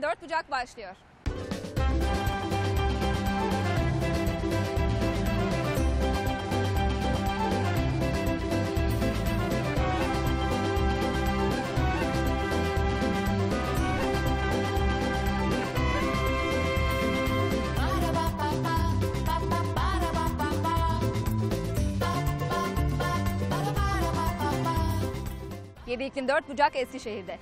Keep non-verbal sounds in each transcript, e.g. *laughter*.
iklim 4 bucak başlıyor. Yedi iklim 4 bucak Eskişehir'de.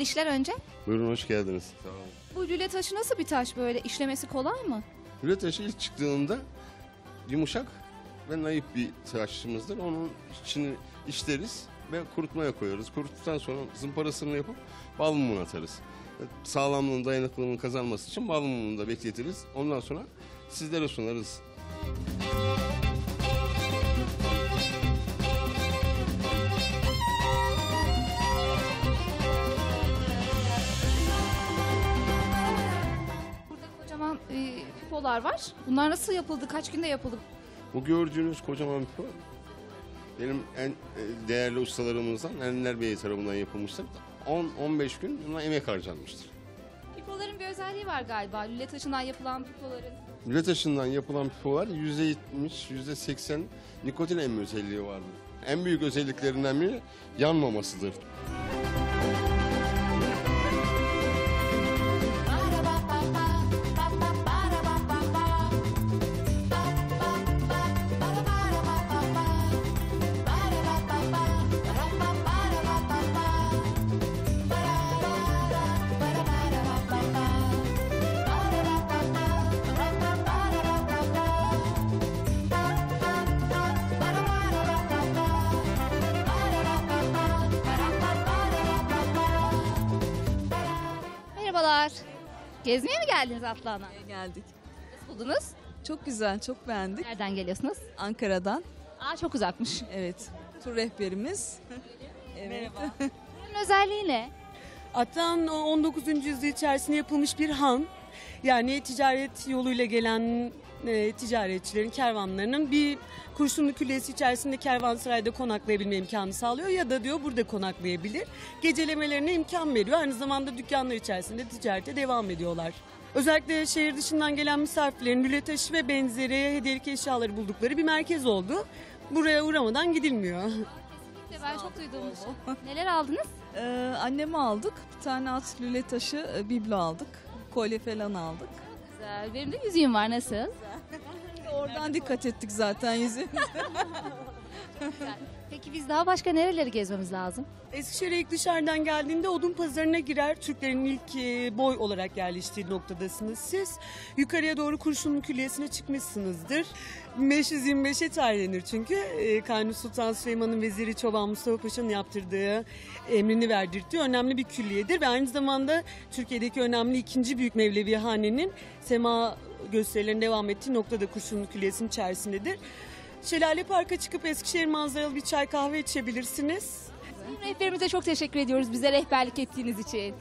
Hayırlı işler önce. Buyurun hoş geldiniz. Sağ olun. Bu lüle taşı nasıl bir taş böyle? İşlemesi kolay mı? Hüle taşı ilk çıktığında yumuşak ve naif bir taşımızdır. Onun içini işleriz ve kurutmaya koyarız. Kuruttuktan sonra zımparasını yapıp bal mumuna atarız. Sağlamlığın, dayanıklılığının kazanması için bal mumunu da bekletiriz. Ondan sonra sizlere sunarız. Burada pipolar var. Bunlar nasıl yapıldı? Kaç günde yapıldı? Bu gördüğünüz kocaman pipo benim en e, değerli ustalarımızdan Enver Bey tarafından yapılmıştır. 10-15 gün buna emek harcanmıştır. Pipoların bir özelliği var galiba. Lüle taşından yapılan pipoların. Lüle taşından yapılan pipolar %70, %80 nikotin emme özelliği vardır. En büyük özelliklerinden biri yanmamasıdır. Geldiniz Aslan'a? geldik. Nasıl buldunuz? Çok güzel, çok beğendik. Nereden geliyorsunuz? Ankara'dan. Aa çok uzakmış. Evet. Tur rehberimiz. *laughs* evet. Bunun *laughs* özelliği ne? Atan 19. yüzyıl içerisinde yapılmış bir han. Yani ticaret yoluyla gelen e, ticaretçilerin, kervanlarının bir kurşunlu küllesi içerisinde kervansarayda konaklayabilme imkanı sağlıyor ya da diyor burada konaklayabilir. Gecelemelerine imkan veriyor. Aynı zamanda dükkanlar içerisinde ticarete devam ediyorlar. Özellikle şehir dışından gelen misafirlerin lüle taşı ve benzeri hediyelik eşyaları buldukları bir merkez oldu. Buraya uğramadan gidilmiyor. İşte ben çok duydum. Neler aldınız? Ee, anneme aldık. Bir tane at lüle taşı, e, biblo aldık. Kolye falan aldık. Güzel. Benim de yüzüğüm var. Nasıl? *laughs* Oradan dikkat ettik zaten *laughs* Peki biz daha başka nereleri gezmemiz lazım? Eskişehir'e ilk dışarıdan geldiğinde odun pazarına girer. Türklerin ilk e, boy olarak yerleştiği noktadasınız siz. Yukarıya doğru Kurşunlu Külliyesi'ne çıkmışsınızdır. 525'e tarihlenir çünkü. E, Kanuni Sultan Süleyman'ın veziri Çoban Mustafa Paşa'nın yaptırdığı emrini verdirttiği önemli bir külliyedir. Ve aynı zamanda Türkiye'deki önemli ikinci büyük Mevlevi Hane'nin sema gösterilerinin devam ettiği noktada Kurşunlu Külliyesi'nin içerisindedir. Şelale Park'a çıkıp Eskişehir manzaralı bir çay kahve içebilirsiniz. Rehberimize çok teşekkür ediyoruz bize rehberlik ettiğiniz için.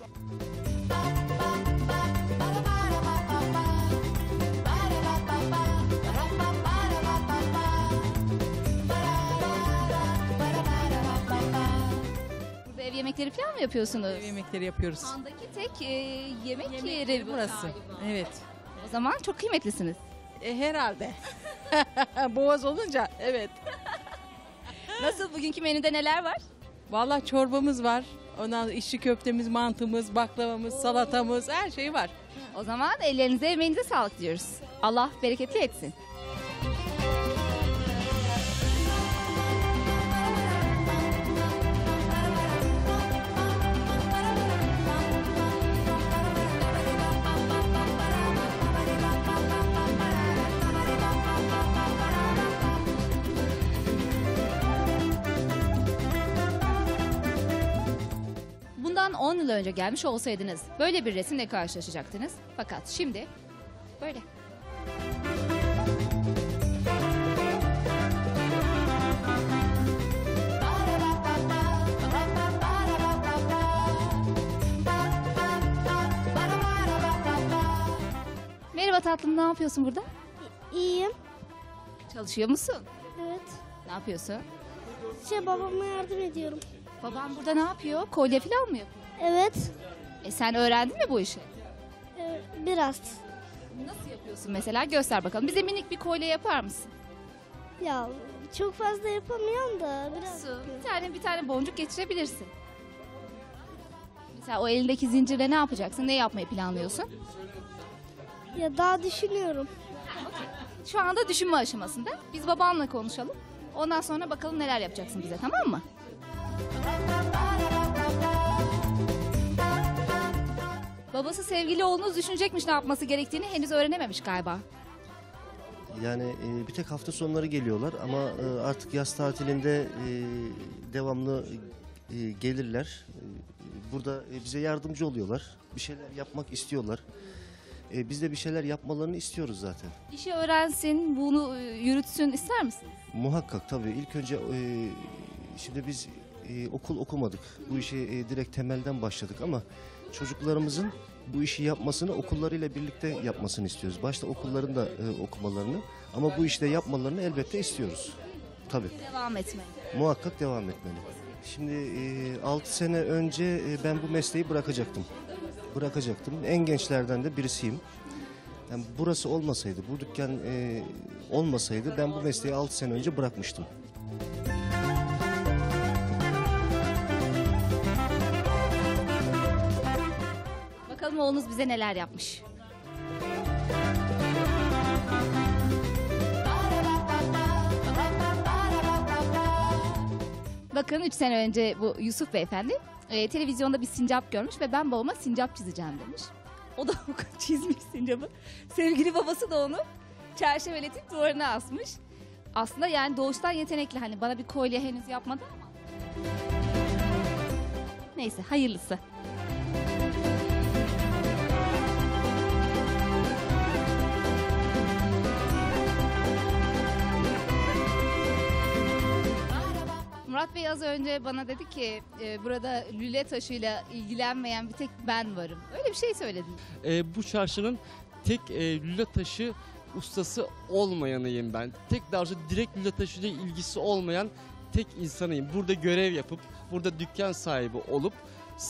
Burada ev yemekleri falan mı yapıyorsunuz? Ev yemekleri yapıyoruz. Andaki tek e, yemek, yeri burası. Evet. O zaman çok kıymetlisiniz. E, herhalde. *laughs* Boğaz olunca evet. Nasıl bugünkü menüde neler var? Vallahi çorbamız var. Ondan içli köftemiz, mantımız, baklavamız, salatamız her şey var. O zaman ellerinize emeğinize sağlık diyoruz. Allah bereketli etsin. Yıl önce gelmiş olsaydınız böyle bir resimle karşılaşacaktınız. Fakat şimdi böyle. Merhaba tatlım ne yapıyorsun burada? İyiyim. Çalışıyor musun? Evet. Ne yapıyorsun? Şey babama yardım ediyorum. Babam burada ne yapıyor? Kolye falan mı yapıyor? Evet. E sen öğrendin mi bu işi? Ee, biraz. Nasıl yapıyorsun mesela? Göster bakalım. Bize minik bir kolye yapar mısın? Ya çok fazla yapamıyorum da biraz. Su. Bir tane bir tane boncuk geçirebilirsin. Mesela o elindeki zincirle ne yapacaksın? Ne yapmayı planlıyorsun? Ya daha düşünüyorum. Şu anda düşünme aşamasında. Biz babanla konuşalım. Ondan sonra bakalım neler yapacaksın bize tamam mı? Babası sevgili oğlunuz düşünecekmiş ne yapması gerektiğini henüz öğrenememiş galiba. Yani e, bir tek hafta sonları geliyorlar ama e, artık yaz tatilinde e, devamlı e, gelirler. E, burada e, bize yardımcı oluyorlar. Bir şeyler yapmak istiyorlar. E, biz de bir şeyler yapmalarını istiyoruz zaten. İşi öğrensin, bunu e, yürütsün ister misin? Muhakkak tabii ilk önce e, şimdi biz e, okul okumadık. Bu işe e, direkt temelden başladık ama çocuklarımızın bu işi yapmasını okullarıyla birlikte yapmasını istiyoruz. Başta okulların da e, okumalarını ama bu işte yapmalarını elbette istiyoruz. Tabii. Devam etmeyi. Muhakkak devam etmeli. Şimdi 6 sene önce e, ben bu mesleği bırakacaktım. Bırakacaktım. En gençlerden de birisiyim. Yani burası olmasaydı, bu dükkan e, olmasaydı ben bu mesleği 6 sene önce bırakmıştım. Bakalım oğlunuz bize neler yapmış. Bakın 3 sene önce bu Yusuf beyefendi e, televizyonda bir sincap görmüş ve ben babama sincap çizeceğim demiş. O da *laughs* çizmiş sincapı. Sevgili babası da onu çerçeveletip duvarına asmış. Aslında yani doğuştan yetenekli hani bana bir kolye henüz yapmadı ama. Neyse hayırlısı. Murat Bey az önce bana dedi ki e, burada lüle taşıyla ilgilenmeyen bir tek ben varım. Öyle bir şey söyledin. e, bu çarşının tek e, lüle taşı ustası olmayanıyım ben. Tek daha direkt lüle taşıyla ilgisi olmayan tek insanıyım. Burada görev yapıp, burada dükkan sahibi olup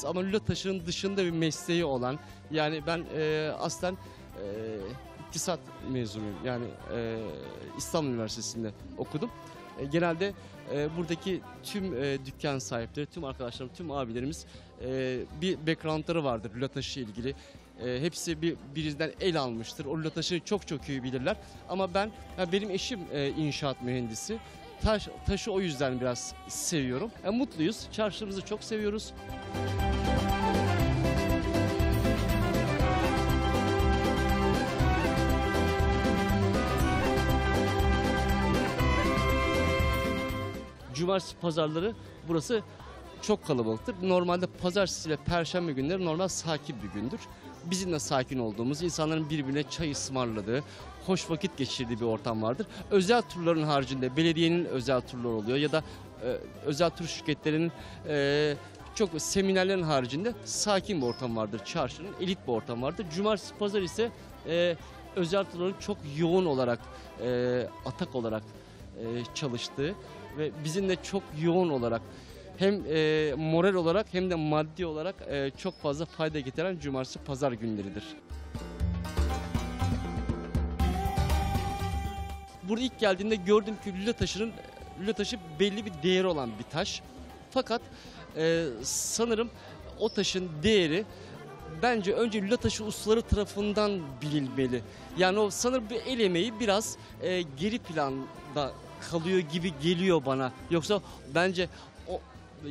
ama lüle taşının dışında bir mesleği olan yani ben e, aslen e, iktisat mezunuyum. Yani e, İstanbul Üniversitesi'nde okudum. E, genelde e, buradaki tüm e, dükkan sahipleri, tüm arkadaşlarım, tüm abilerimiz e, bir backgroundları vardır lüle taşı ile ilgili. E, hepsi bir birinden el almıştır. O taşını çok çok iyi bilirler. Ama ben, ya benim eşim e, inşaat mühendisi. Taş, taşı o yüzden biraz seviyorum. E, mutluyuz. Çarşımızı çok seviyoruz. Cumartesi pazarları burası çok kalabalıktır. Normalde pazartesi ve perşembe günleri normal sakin bir gündür. Bizim de sakin olduğumuz, insanların birbirine çay ısmarladığı, hoş vakit geçirdiği bir ortam vardır. Özel turların haricinde belediyenin özel turları oluyor ya da e, özel tur şirketlerinin e, çok seminerlerin haricinde sakin bir ortam vardır. Çarşının elit bir ortam vardır. Cumartesi pazar ise e, özel turların çok yoğun olarak, e, atak olarak e, çalıştığı ve bizim de çok yoğun olarak hem e, moral olarak hem de maddi olarak e, çok fazla fayda getiren cumartesi pazar günleridir. Burada ilk geldiğimde gördüm ki lüle taşının lüle taşı belli bir değeri olan bir taş. Fakat e, sanırım o taşın değeri bence önce lüle taşı ustaları tarafından bilinmeli. Yani o sanırım bir el emeği biraz e, geri planda kalıyor gibi geliyor bana. Yoksa bence o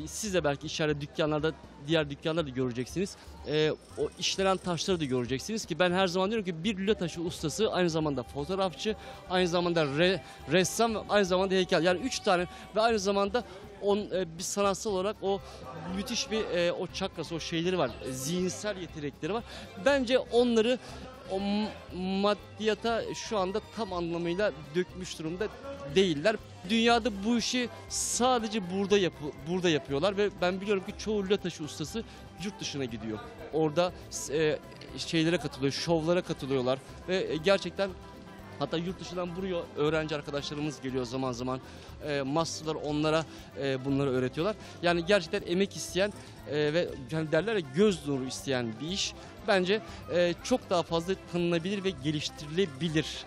siz de belki içeride dükkanlarda diğer dükkanlarda da göreceksiniz. Ee, o işlenen taşları da göreceksiniz ki ben her zaman diyorum ki bir lüle taşı ustası aynı zamanda fotoğrafçı, aynı zamanda re- ressam aynı zamanda heykel. Yani üç tane ve aynı zamanda on, e, bir sanatsal olarak o müthiş bir e, o çakrası, o şeyleri var. e, zihinsel yetenekleri var. Bence onları o maddiyata şu anda tam anlamıyla dökmüş durumda değiller. Dünyada bu işi sadece burada yapı, burada yapıyorlar ve ben biliyorum ki çoğu lüle taşı ustası yurt dışına gidiyor. Orada e, şeylere katılıyor, şovlara katılıyorlar ve e, gerçekten Hatta yurt dışından buraya öğrenci arkadaşlarımız geliyor zaman zaman. E, masterlar onlara e, bunları öğretiyorlar. Yani gerçekten emek isteyen e, ve yani derler ya göz nuru isteyen bir iş. Bence e, çok daha fazla tanınabilir ve geliştirilebilir.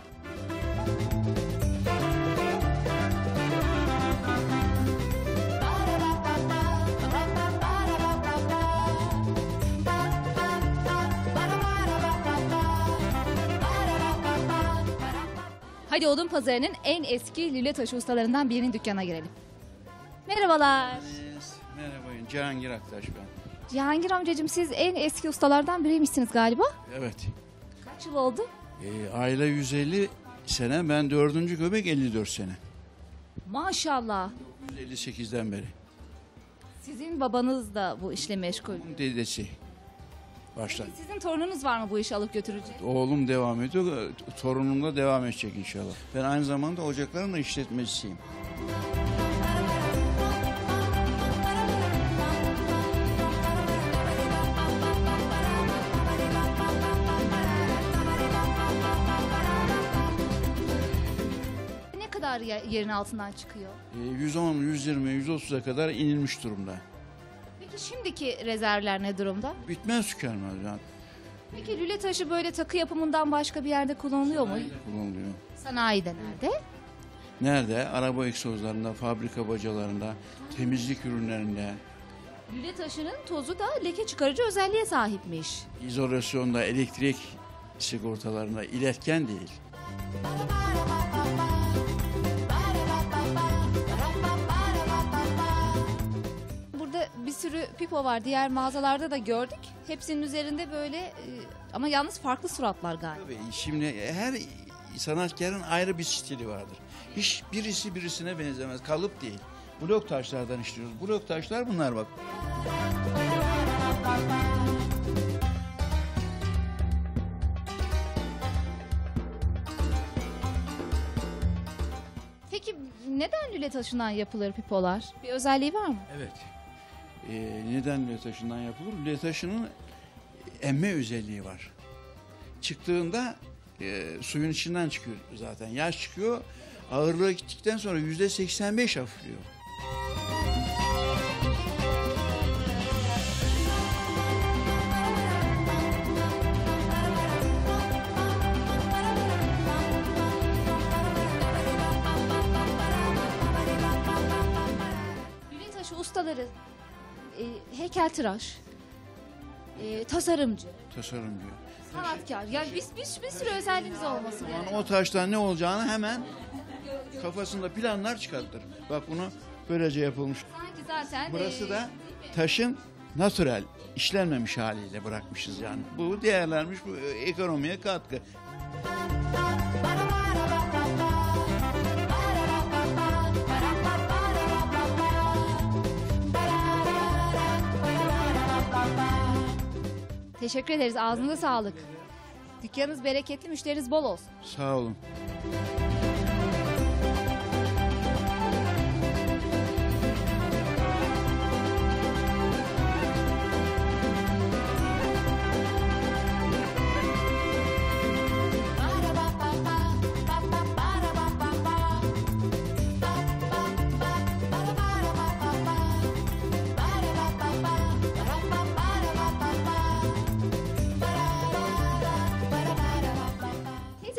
Hadi Odun Pazarı'nın en eski lüle taşı ustalarından birinin dükkana girelim. Merhabalar. Merhaba, Cihangir Aktaş ben. Cihangir amcacığım siz en eski ustalardan biriymişsiniz galiba. Evet, Kaç yıl oldu? e, aile 150 sene, ben dördüncü göbek 54 sene. Maşallah. 158'den beri. Sizin babanız da bu işle meşgul. Dedesi başladı. Sizin torununuz var mı bu işi alıp götürecek? Oğlum devam ediyor, torunum da devam edecek inşallah. Ben aynı zamanda ocakların da işletmecisiyim. Yerin altından çıkıyor? E, 110, 120, 130'a kadar inilmiş durumda. Peki şimdiki rezervler ne durumda? Bitmez tükenmez yani. Peki lüle taşı böyle takı yapımından başka bir yerde kullanılıyor mu? Kullanılıyor. Sanayide nerede? Nerede? Araba egzozlarında, fabrika bacalarında, temizlik ürünlerinde, Lüle taşının tozu da leke çıkarıcı özelliğe sahipmiş. izolasyonda, elektrik sigortalarında iletken değil. Sürü pipo var. Diğer mağazalarda da gördük. Hepsinin üzerinde böyle e, ama yalnız farklı suratlar galiba. Tabii şimdi her sanatkarın ayrı bir stili vardır. Hiç birisi birisine benzemez. Kalıp değil. Blok taşlardan işliyoruz. Blok taşlar bunlar bak. Peki neden lüle taşından yapılır pipolar? Bir özelliği var mı? Evet. Ee, neden lüle taşından yapılır? Lüle taşının emme özelliği var. Çıktığında e, suyun içinden çıkıyor zaten. Yaş çıkıyor. Ağırlığı gittikten sonra yüzde 85 hafifliyor. Ustaları e, heykeltıraş, e, tasarımcı, Tasarım diyor. sanatkar. Yani biz bir, bir sürü özelliğimiz olması Yani gerekiyor. o taştan ne olacağını hemen kafasında planlar çıkartır. Bak bunu böylece yapılmış. Sanki zaten Burası e, da taşın natürel, işlenmemiş haliyle bırakmışız yani. Bu değerlenmiş, bu ekonomiye katkı. Teşekkür ederiz. Ağzınıza sağlık. Dükkanınız bereketli, müşteriniz bol olsun. Sağ olun.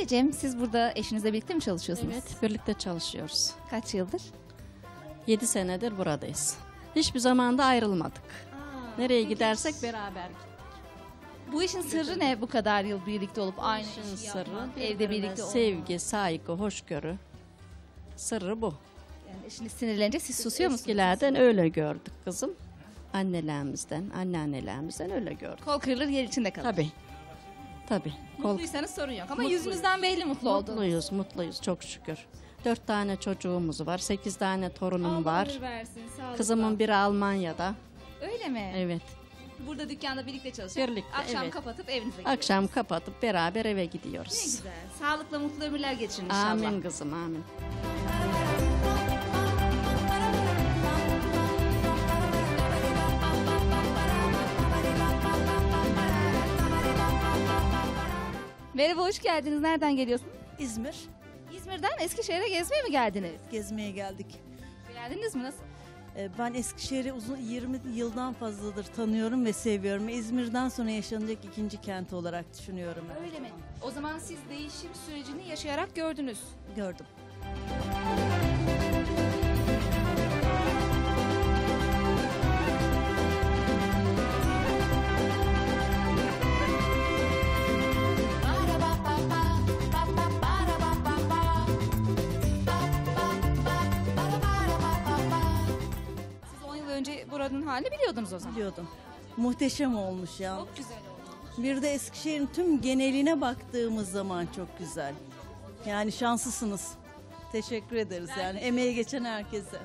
Teyzeciğim siz burada eşinizle birlikte mi çalışıyorsunuz? Evet, birlikte çalışıyoruz. Kaç yıldır? 7 senedir buradayız. Hiçbir zaman da ayrılmadık. Nereye gidersek beraber gittik. Bu işin sırrı ne bu kadar yıl birlikte olup aynı İşin işi sırrı yapmak, evde birlikte olmak? sevgi, saygı, hoşgörü. Sırrı bu. Yani eşiniz sinirlenince siz susuyor musunuz? Eskilerden öyle gördük kızım. Annelerimizden, anneannelerimizden öyle gördük. Kol kırılır yer içinde kalır. Tabii. Tabii. Kol Mutluysanız sorun yok ama Mutluyuz. yüzünüzden belli mutlu oldunuz. Mutluyuz, mutluyuz çok şükür. Dört tane çocuğumuz var, sekiz tane torunum Allah var. versin. Kızımın biri Almanya'da. Öyle mi? Evet. Burada dükkanda birlikte çalışıyor. Birlikte, Akşam evet. kapatıp evinize gidiyorsunuz. Akşam kapatıp beraber eve Ne gidiyoruz. güzel. Sağlıkla mutlu ömürler geçirin inşallah. Amin kızım, amin. Merhaba hoş geldiniz. Nereden geliyorsunuz? İzmir. İzmir'den Eskişehir'e gezmeye mi geldiniz? Gezmeye geldik. Beğendiniz mi? Nasıl? Ee, Ben Eskişehir'i uzun 20 yıldan fazladır tanıyorum ve seviyorum. İzmir'den sonra yaşanacak ikinci kent olarak düşünüyorum. Öyle mi? O zaman siz değişim sürecini yaşayarak gördünüz. Gördüm. Halini biliyordunuz o zaman. Biliyordum. Muhteşem olmuş ya. Çok güzel oldu. Bir de Eskişehir'in tüm geneline baktığımız zaman çok güzel. Yani şanslısınız. Teşekkür ederiz yani emeği geçen herkese.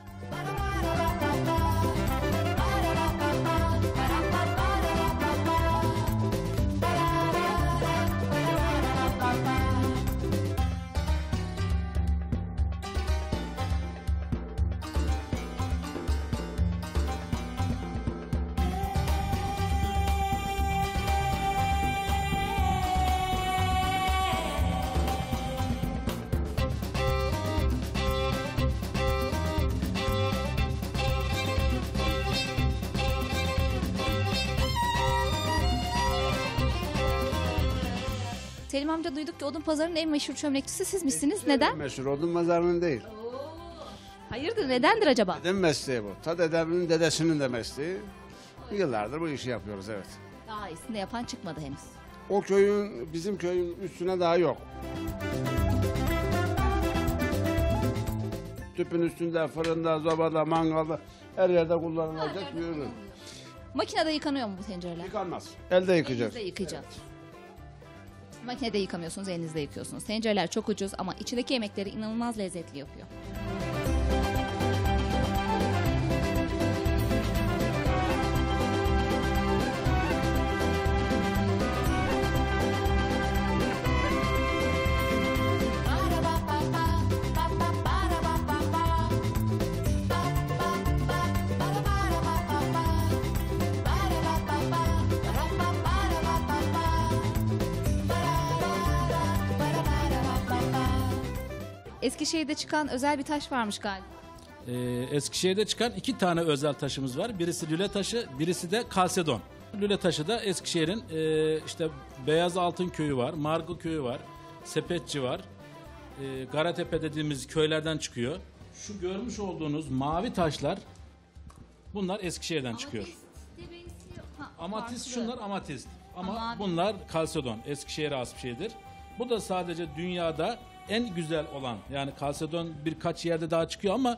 Selim amca duyduk ki Odun Pazarı'nın en meşhur çömlekçisi siz misiniz? Neden? Meşhur odun pazarının değil. Hayırdır nedendir acaba? Dedem mesleği bu. Ta dedemin dedesinin de mesleği. Yıllardır bu işi yapıyoruz evet. Daha iyisini de yapan çıkmadı henüz. O köyün bizim köyün üstüne daha yok. Tüpün üstünde, fırında, sobada, mangalda her yerde kullanılacak bir ürün. Makinede yıkanıyor mu bu tencereler? Yıkanmaz. Elde yıkacağız. Elinizde yıkayacağız. Makinede yıkamıyorsunuz, elinizde yıkıyorsunuz. Tencereler çok ucuz ama içindeki yemekleri inanılmaz lezzetli yapıyor. Eskişehir'de çıkan özel bir taş varmış galiba. Ee, Eskişehir'de çıkan iki tane özel taşımız var. Birisi lüle taşı, birisi de kalsedon. Lüle taşı da Eskişehir'in e, işte Beyaz Altın Köyü var, Margı Köyü var, Sepetçi var. E, Garatepe dediğimiz köylerden çıkıyor. Şu görmüş olduğunuz mavi taşlar bunlar Eskişehir'den çıkıyor. Amatist şunlar amatist. Ama Ama- bunlar kalsedon. Eskişehir'e has bir şeydir. Bu da sadece dünyada en güzel olan yani kalsedon birkaç yerde daha çıkıyor ama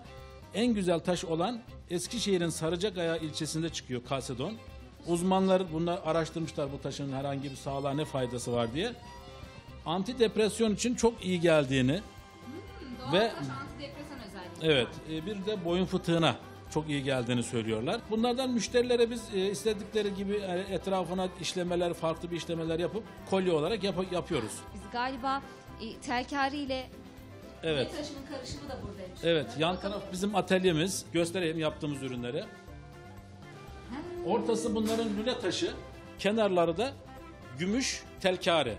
en güzel taş olan Eskişehir'in Sarıcakaya ilçesinde çıkıyor kalsedon. Uzmanlar bunlar araştırmışlar bu taşın herhangi bir sağlığa ne faydası var diye. Antidepresyon için çok iyi geldiğini ve antidepresan özelliği. Evet, e, bir de boyun fıtığına çok iyi geldiğini söylüyorlar. Bunlardan müşterilere biz e, istedikleri gibi e, etrafına işlemeler, farklı bir işlemeler yapıp kolye olarak yap- yapıyoruz. Biz galiba e, telkari ile Evet. taşının karışımı da buradaymış. Evet, yan taraf bizim atölyemiz. Göstereyim yaptığımız ürünleri. Ortası bunların lüle taşı, kenarları da gümüş telkari.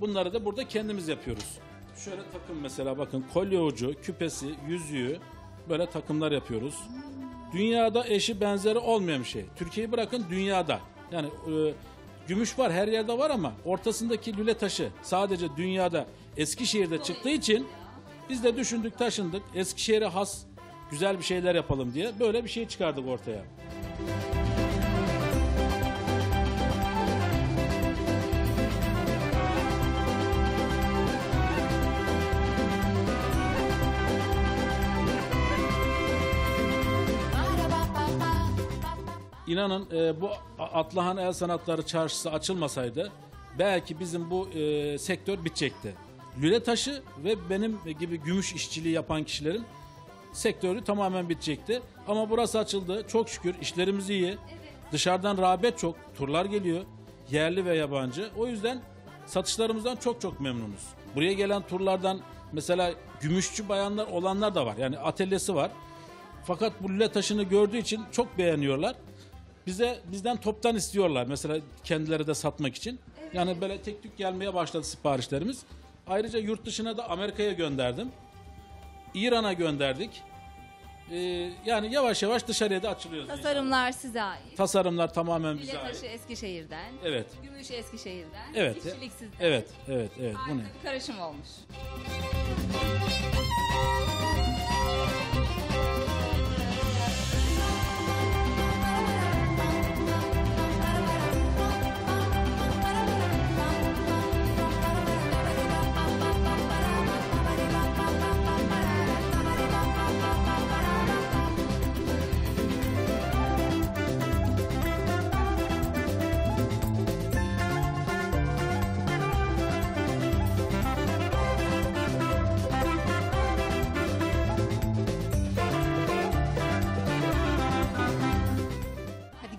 Bunları da burada kendimiz yapıyoruz. Şöyle takım mesela bakın kolye ucu, küpesi, yüzüğü böyle takımlar yapıyoruz. Dünyada eşi benzeri olmayan bir şey. Türkiye'yi bırakın dünyada. Yani e, gümüş var her yerde var ama ortasındaki lüle taşı sadece dünyada Eskişehir'de çıktığı için biz de düşündük taşındık. Eskişehir'e has güzel bir şeyler yapalım diye böyle bir şey çıkardık ortaya. İnanın e, bu Atlahan El Sanatları Çarşısı açılmasaydı belki bizim bu e, sektör bitecekti. Lüle taşı ve benim gibi gümüş işçiliği yapan kişilerin sektörü tamamen bitecekti. Ama burası açıldı. Çok şükür işlerimiz iyi. Dışarıdan rağbet çok. Turlar geliyor. Yerli ve yabancı. O yüzden satışlarımızdan çok çok memnunuz. Buraya gelen turlardan mesela gümüşçü bayanlar olanlar da var. Yani atölyesi var. Fakat bu lüle taşını gördüğü için çok beğeniyorlar. Bize bizden toptan istiyorlar mesela kendileri de satmak için. Yani böyle tek tük gelmeye başladı siparişlerimiz. Ayrıca yurt dışına da Amerika'ya gönderdim. İran'a gönderdik. Ee, yani yavaş yavaş dışarıya da açılıyoruz. Tasarımlar size ait. Tasarımlar tamamen bize ait. taşı Eskişehir'den. Evet. Gümüş Eskişehir'den. Evet. İşçilik sizden. Evet, evet, evet. Bu ne? Karışım olmuş.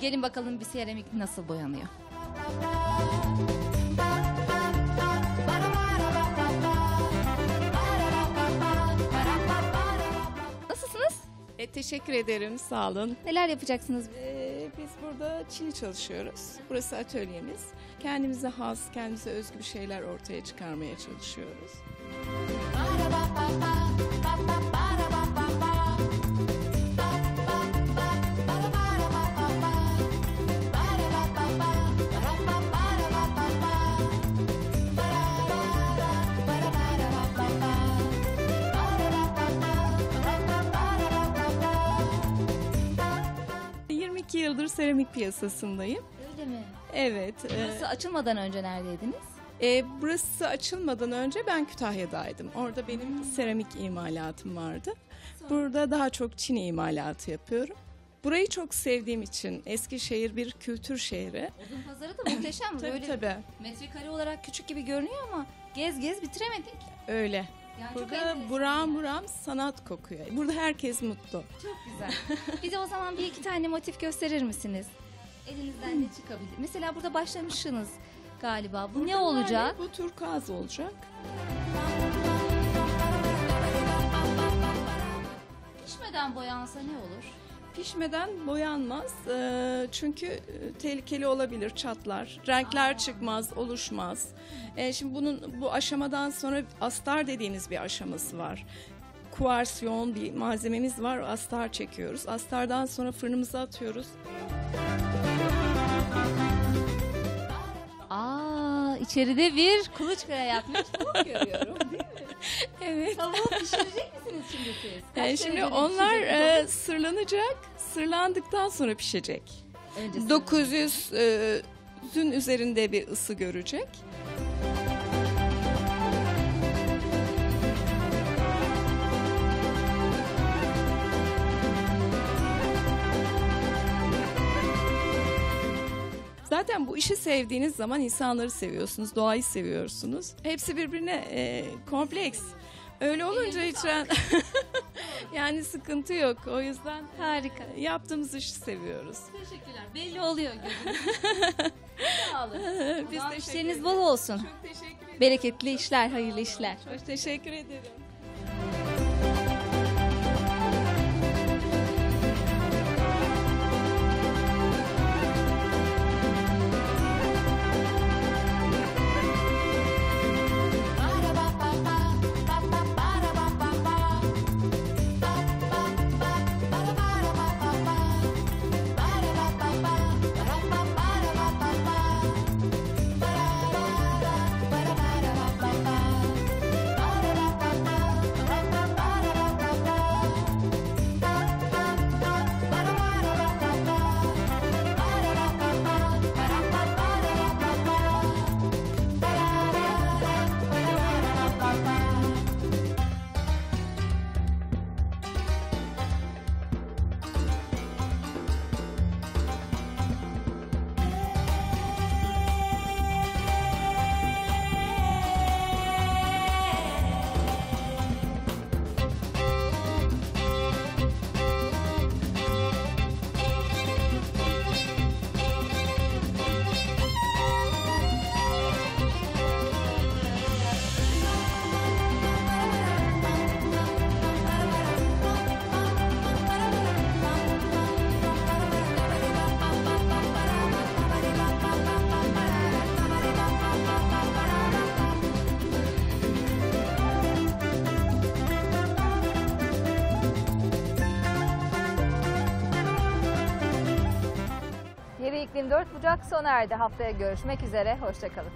Gelin bakalım bir seramik nasıl boyanıyor. Nasılsınız? E, teşekkür ederim, sağ olun. Neler yapacaksınız? E, biz burada Çin'i çalışıyoruz. Burası atölyemiz. Kendimize has, kendimize özgü bir şeyler ortaya çıkarmaya çalışıyoruz. E, 22 yıldır seramik piyasasındayım. Öyle mi? Evet. e, Burası açılmadan önce neredeydiniz? E, burası açılmadan önce ben Kütahya'daydım. Orada benim Hmm. seramik imalatım vardı. Burada daha çok Çin imalatı yapıyorum. Burayı çok sevdiğim için Eskişehir bir kültür şehri. Odun pazarı da muhteşem. *laughs* Tabii, Böyle tabii. metrekare olarak küçük gibi görünüyor ama gez gez bitiremedik. Öyle. Yani Burada buram buram sanat kokuyor. Burada herkes mutlu. Çok güzel. *laughs* Bize o zaman bir iki tane motif gösterir misiniz? Elinizden ne çıkabilir? Mesela burada başlamışsınız galiba. Bu ne Burada olacak? Bu turkuaz olacak. Pişmeden boyansa ne olur? Pişmeden boyanmaz Ee, çünkü e, tehlikeli olabilir çatlar. Renkler çıkmaz, oluşmaz. Ee, şimdi bunun bu aşamadan sonra astar dediğimiz bir aşaması var. Yoğun bir malzememiz var. Astar çekiyoruz. Astardan sonra fırınımıza atıyoruz. Aa, içeride bir kuluçkaya yakmış tavuk görüyorum? *laughs* Evet. Tavuğu pişirecek misiniz şimdi siz? Kaç Ee, şimdi onlar e, sırlanacak. Sırlandıktan sonra pişecek. Önce 900 e, üzerinde bir ısı görecek. Zaten bu işi sevdiğiniz zaman insanları seviyorsunuz, doğayı seviyorsunuz. Hepsi birbirine e, kompleks. Öyle olunca hiç *laughs* yani sıkıntı yok. O yüzden harika. Yaptığımız işi seviyoruz. Teşekkürler. Belli oluyor. *laughs* Sağ olun. Biz teşekkür işleriniz bol olsun. Çok teşekkür ederim. Bereketli işler, hayırlı işler. Çok teşekkür ederim. Bugün 4 Bucak sona erdi. Haftaya görüşmek üzere. Hoşçakalın.